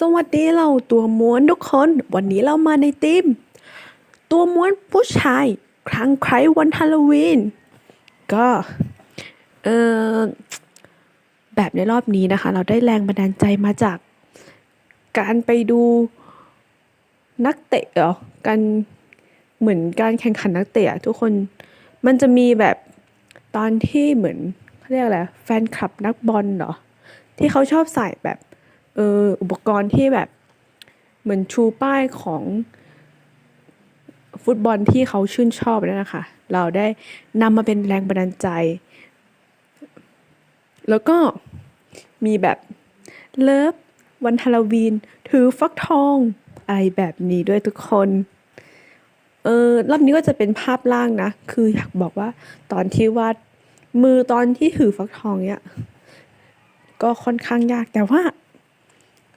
สวัสดีเราตัวม้วนทุกคน วันนี้เรามาในทีม ตัวม้วนผู้ชาย ครั้งใครวันฮาโลวีนก็เออแบบในรอบนี้นะคะ เราได้แรงบันดาลใจมาจากการไปดูนักเตะเหรอการเหมือนการแข่งขันนักเตะอะทุกคนมันจะมีแบบตอนที่เหมือนเขาเรียกอะไรแฟนคลับนักบอลเหรอที่เขาชอบใส่แบบ เอออุปกรณ์ที่แบบเหมือนชูป้ายของฟุตบอลที่เขาชื่นชอบนั่นนะคะ เราได้นำมาเป็นแรงบันดาลใจ แล้วก็มีแบบเลิฟวันฮาโลวีน ถือฟักทองอะไรแบบนี้ด้วยทุกคน เออรอบนี้ก็จะเป็นภาพล่างนะ คืออยากบอกว่าตอนที่วาดมือตอนที่ถือฟักทองเนี่ย ก็ค่อนข้างยากแต่ว่า